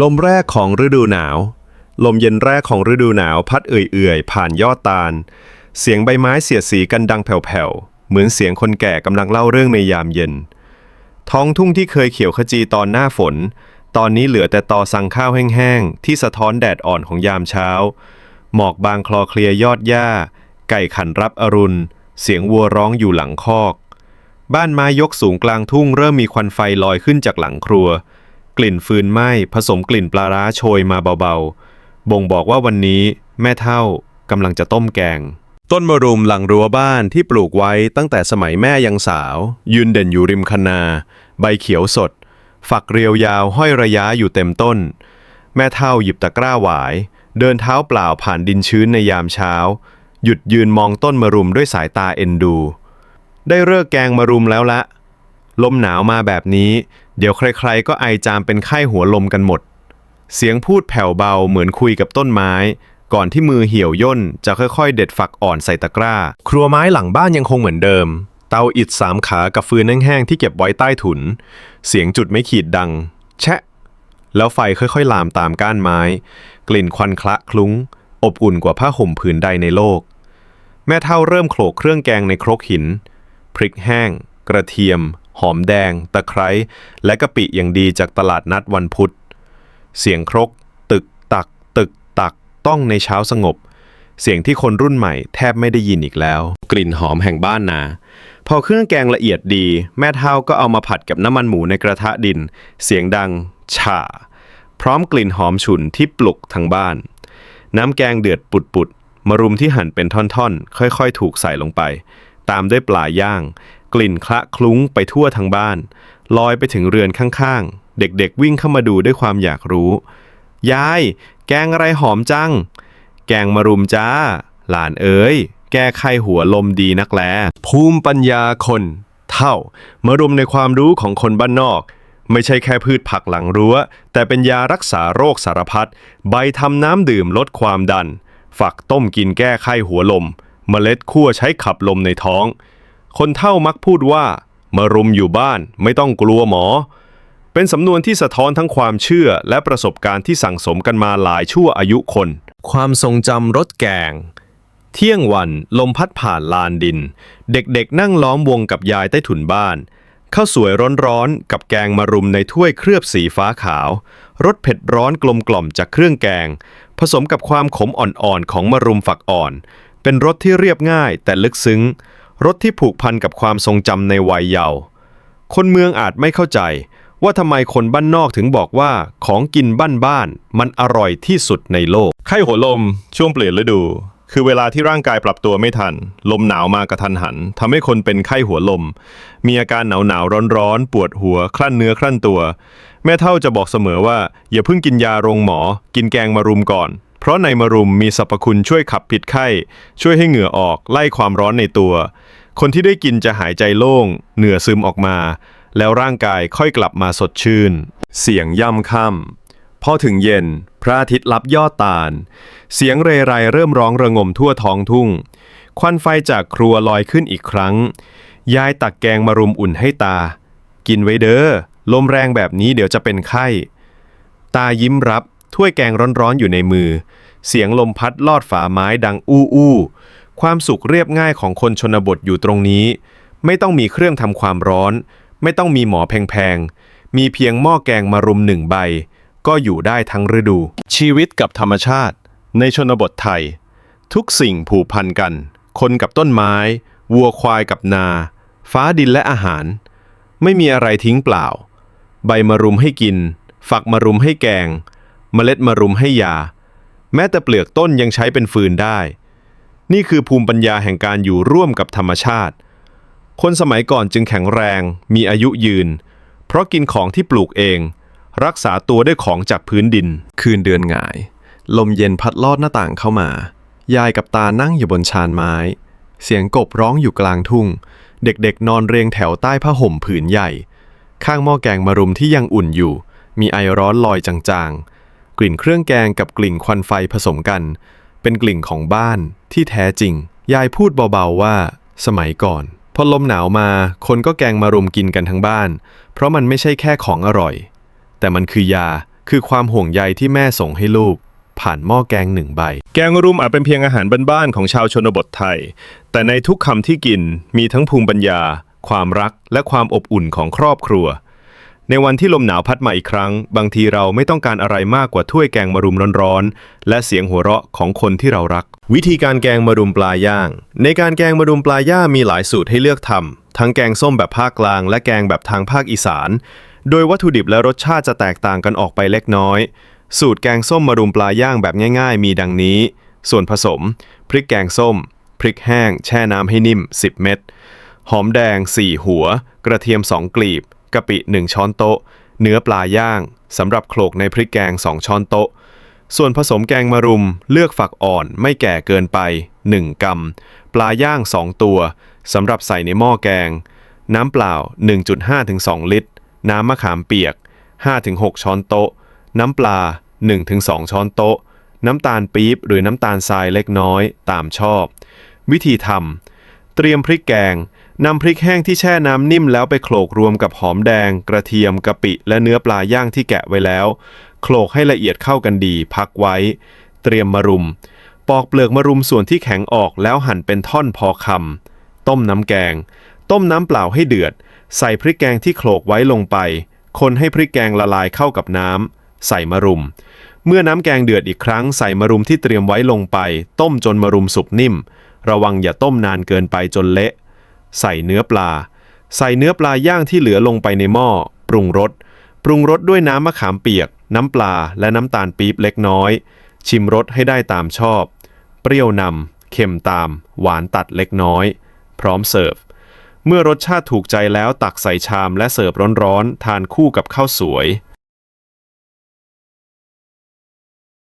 ลมแรกของฤดูหนาว ลมเย็นแรกของฤดูหนาวพัดเอื่อยๆ ผ่านยอดตาล เสียงใบไม้เสียดสีกันดังแผ่วๆ เหมือนเสียงคนแก่กำลังเล่าเรื่องในยามเย็น ท้องทุ่งที่เคยเขียวขจีตอนหน้าฝน ตอนนี้เหลือแต่ตอสังข้าวแห้งๆ ที่สะท้อนแดดอ่อนของยามเช้า หมอกบางคลอเคลียยอดหญ้า ไก่ขันรับอรุณ เสียงวัวร้องอยู่หลังคอก บ้านไม้ยกสูงกลางทุ่งเริ่มมีควันไฟลอยขึ้นจากหลังครัว กลิ่นฟืนไหม้ผสมกลิ่นปลาร้าโชยมาเบาๆ บ่งบอกว่าวันนี้แม่เท่ากำลังจะต้มแกง ต้นมะรุมหลังรั้วบ้านที่ปลูกไว้ตั้งแต่สมัยแม่ยังสาว ยืนเด่นอยู่ริมคนา ใบเขียวสด ฝักเรียวยาวห้อยระยะอยู่เต็มต้น แม่เท่าหยิบตะกร้าหวาย เดินเท้าเปล่าผ่านดินชื้นในยามเช้า หยุดยืนมองต้นมะรุมด้วยสายตาเอ็นดู ได้เลิกแกงมะรุมแล้วละ ลมหนาวมาแบบนี้ เดี๋ยวใครๆก็ไอจามเป็นไข้หัวลมกันหมด เสียงพูดแผ่วเบาเหมือนคุยกับต้นไม้ ก่อนที่มือเหี่ยวย่นจะค่อยๆ เด็ดฝักอ่อนใส่ตะกร้า ครัวไม้หลังบ้านยังคงเหมือนเดิม เตาอิฐสามขากับฟืนแห้งๆที่เก็บไว้ใต้ถุน เสียงจุดไม่ขีดดัง แชะ แล้วไฟค่อยๆ ลามตามก้านไม้ กลิ่นควันคละคลุ้ง อบอุ่นกว่าผ้าห่มผืนใดในโลก แม่เท่าเริ่มโขลกเครื่องแกงในครกหิน พริกแห้ง กระเทียม หอมแดง ตะไคร้ และกะปิอย่างดีจากตลาดนัดวันพุธ เสียงครก ตึก ตัก ตึก ตัก ต้องในเช้าสงบ เสียงที่คนรุ่นใหม่แทบไม่ได้ยินอีกแล้ว กลิ่นหอมแห่งบ้านนา พอเครื่องแกงละเอียดดี แม่เท่าก็เอามาผัดกับน้ำมันหมูในกระทะดิน เสียงดัง ฉ่า พร้อมกลิ่นหอมฉุนที่ปลุกทั้งบ้าน น้ำแกงเดือดปุดๆมะรุมที่หั่นเป็นท่อนๆ ค่อยๆ ถูกใส่ลงไป ตามด้วยปลาย่าง กลิ่นคละคลุ้งไปทั่วทั้งบ้าน ลอยไปถึงเรือนข้างๆ เด็กๆ วิ่งเข้ามาดูด้วยความอยากรู้ ยาย แกงอะไรหอมจัง แกงมะรุมจ้า หลานเอ๋ย แก้ไขหัวลมดีนักแล ภูมิปัญญาคน เท่ามะรุมในความรู้ของคนบ้านนอก ไม่ใช่แค่พืชผักหลังรั้ว แต่เป็นยารักษาโรคสารพัด ใบทำน้ำดื่มลดความดัน ฝักต้มกินแก้ไข้หัวลม เมล็ดคั่วใช้ขับลมในท้อง คนเท่ามักพูดว่า มารุมอยู่บ้านไม่ต้องกลัวหมอ เป็นสำนวนที่สะท้อนทั้งความเชื่อและประสบการณ์ที่สั่งสมกันมาหลายชั่วอายุคน ความทรงจำรสแกง เที่ยงวันลมพัดผ่านลานดิน เด็กๆ นั่งล้อมวงกับยายใต้ถุนบ้านข้าวสวยร้อนๆ กับแกงมารุมในถ้วยเคลือบสีฟ้าขาว รสเผ็ดร้อนกลมกล่อมจากเครื่องแกง ผสมกับความขมอ่อนๆ ของมารุมฝักอ่อน เป็นรสที่เรียบง่ายแต่ลึกซึ้ง รสที่ผูกพันกับความทรงจำในวัยเยาว์คนเมืองอาจไม่เข้าใจ ว่าทำไมคนบ้านนอกถึงบอกว่าของกินบ้านบ้านๆมันอร่อยที่สุดในโลก ไข้หัวลมช่วงเปลี่ยนฤดู คือเวลาที่ร่างกายปรับตัวไม่ทัน ลมหนาวมากระทันหันทำให้คนเป็นไข้หัวลม มีอาการหนาวหนาวร้อนร้อนๆปวดหัว คลั่นเนื้อคลั่นตัว แม่เท่าจะบอกเสมอว่า อย่าเพิ่งกินยาโรงหมอ กินแกงมารุมก่อน เพราะในมารุมมีสรรพคุณช่วยขับพิษไข้ ช่วยให้เหงื่อออกไล่ความร้อนในตัว คนที่ได้กินจะหายใจโล่ง เหงื่อซึมออกมา แล้วร่างกายค่อยกลับมาสดชื่น เสียงย่ำค่ำพอถึงเย็น พระอาทิตย์ลับยอดตาล เสียงเรไรเริ่มร้องระงมทั่วท้องทุ่ง ควันไฟจากครัวลอยขึ้นอีกครั้ง ยายตักแกงมารุมอุ่นให้ตา กินไว้เด้อ ลมแรงแบบนี้เดี๋ยวจะเป็นไข้ ตายิ้มรับ ถ้วยแกงร้อนๆอยู่ในมือ เสียงลมพัดลอดฝาไม้ดังอู้อู้ ความสุขเรียบง่ายของคนชนบทอยู่ตรงนี้ ไม่ต้องมีเครื่องทำความร้อน ไม่ต้องมีหมอแพงๆ มีเพียงหม้อแกงมารุมหนึ่งใบ ก็อยู่ได้ทั้งฤดู ชีวิตกับธรรมชาติ ในชนบทไทย ทุกสิ่งผูกพันกัน คนกับต้นไม้ วัวควายกับนา ฟ้าดินและอาหาร ไม่มีอะไรทิ้งเปล่า ใบมะรุมให้กิน ฝักมะรุมให้แกง เมล็ดมะรุมให้ยา แม้แต่เปลือกต้นยังใช้เป็นฟืนได้ นี่คือภูมิปัญญาแห่งการอยู่ร่วมกับธรรมชาติ คนสมัยก่อนจึงแข็งแรง มีอายุยืน เพราะกินของที่ปลูกเอง รักษาตัวด้วยของจากพื้นดิน คืนเดือนหงาย ลมเย็นพัดลอดหน้าต่างเข้ามา ยายกับตานั่งอยู่บนชานไม้ เสียงกบร้องอยู่กลางทุ่ง เด็กๆ นอนเรียงแถวใต้ผ้าห่มผืนใหญ่ ข้างหม้อแกงมะรุมที่ยังอุ่นอยู่ มีไอร้อนลอยจางๆ กลิ่นเครื่องแกงกับกลิ่นควันไฟผสมกัน เป็นกลิ่นของบ้านที่แท้จริง ยายพูดเบาๆว่า สมัยก่อนพอลมหนาวมาคนก็แกงมารุมกินกันทั้งบ้าน เพราะมันไม่ใช่แค่ของอร่อย แต่มันคือยาคือความห่วงใยที่แม่ส่งให้ลูก ผ่านหม้อแกงหนึ่งใบ แกงรุมอาจเป็นเพียงอาหารบ้านๆของชาวชนบทไทย แต่ในทุกคำที่กินมีทั้งภูมิปัญญา ความรักและความอบอุ่นของครอบครัว ในวันที่ลมหนาวพัดมาอีกครั้ง บางทีเราไม่ต้องการอะไรมากกว่าถ้วยแกงมะรุมร้อนๆ และเสียงหัวเราะของคนที่เรารัก วิธีการแกงมะรุมปลาย่าง ในการแกงมะรุมปลาย่างมีหลายสูตรให้เลือกทำทั้งแกงส้มแบบภาคกลาง และแกงแบบทางภาคอีสาน โดยวัตถุดิบและรสชาติจะแตกต่างกันออกไปเล็กน้อย สูตรแกงส้มมะรุมปลาย่างแบบง่าย ๆ มีดังนี้ ส่วนผสม พริกแกงส้ม พริกแห้ง แช่น้ำให้นิ่ม 10 เม็ดหอมแดง 4 หัว กระเทียม 2 กลีบ กะปิ 1 ช้อนโต๊ะ เนื้อปลาย่างสำหรับโขลกในพริกแกง 2 ช้อนโต๊ะ ส่วนผสมแกงมะรุมเลือกฝักอ่อนไม่แก่เกินไป 1กรัมปลาย่าง 2 ตัวสำหรับใส่ในหม้อแกง น้ำเปล่า 1.5-2ลิตร น้ำมะขามเปียก 5-6 ช้อนโต๊ะ น้ำปลา 1-2 ช้อนโต๊ะ น้ำตาลปี๊บหรือน้ำตาลทรายเล็กน้อยตามชอบ วิธีทำเตรียมพริกแกง นำพริกแห้งที่แช่น้ำนิ่มแล้วไปโขลกรวมกับหอมแดง กระเทียมกะปิและเนื้อปลาย่างที่แกะไว้แล้ว โขลกให้ละเอียดเข้ากันดี พักไว้ เตรียมมะรุม ปอกเปลือกมะรุมส่วนที่แข็งออกแล้วหั่นเป็นท่อนพอคำต้มน้ำแกง ต้มน้ำเปล่าให้เดือด ใส่พริกแกงที่โขลกไว้ลงไป คนให้พริกแกงละลายเข้ากับน้ำใส่มะรุม เมื่อน้ำแกงเดือดอีกครั้งใส่มะรุมที่เตรียมไว้ลงไป ต้มจนมะรุมสุกนิ่ม ระวังอย่าต้มนานเกินไปจนเละ ใส่เนื้อปลา ใส่เนื้อปลาย่างที่เหลือลงไปในหม้อ ปรุงรส ปรุงรสด้วยน้ำมะขามเปียก น้ำปลาและน้ำตาลปี๊บเล็กน้อย ชิมรสให้ได้ตามชอบ เปรี้ยวนำเค็มตาม หวานตัดเล็กน้อย พร้อมเสิร์ฟ เมื่อรสชาติถูกใจแล้วตักใส่ชามและเสิร์ฟร้อนๆ ทานคู่กับข้าวสวย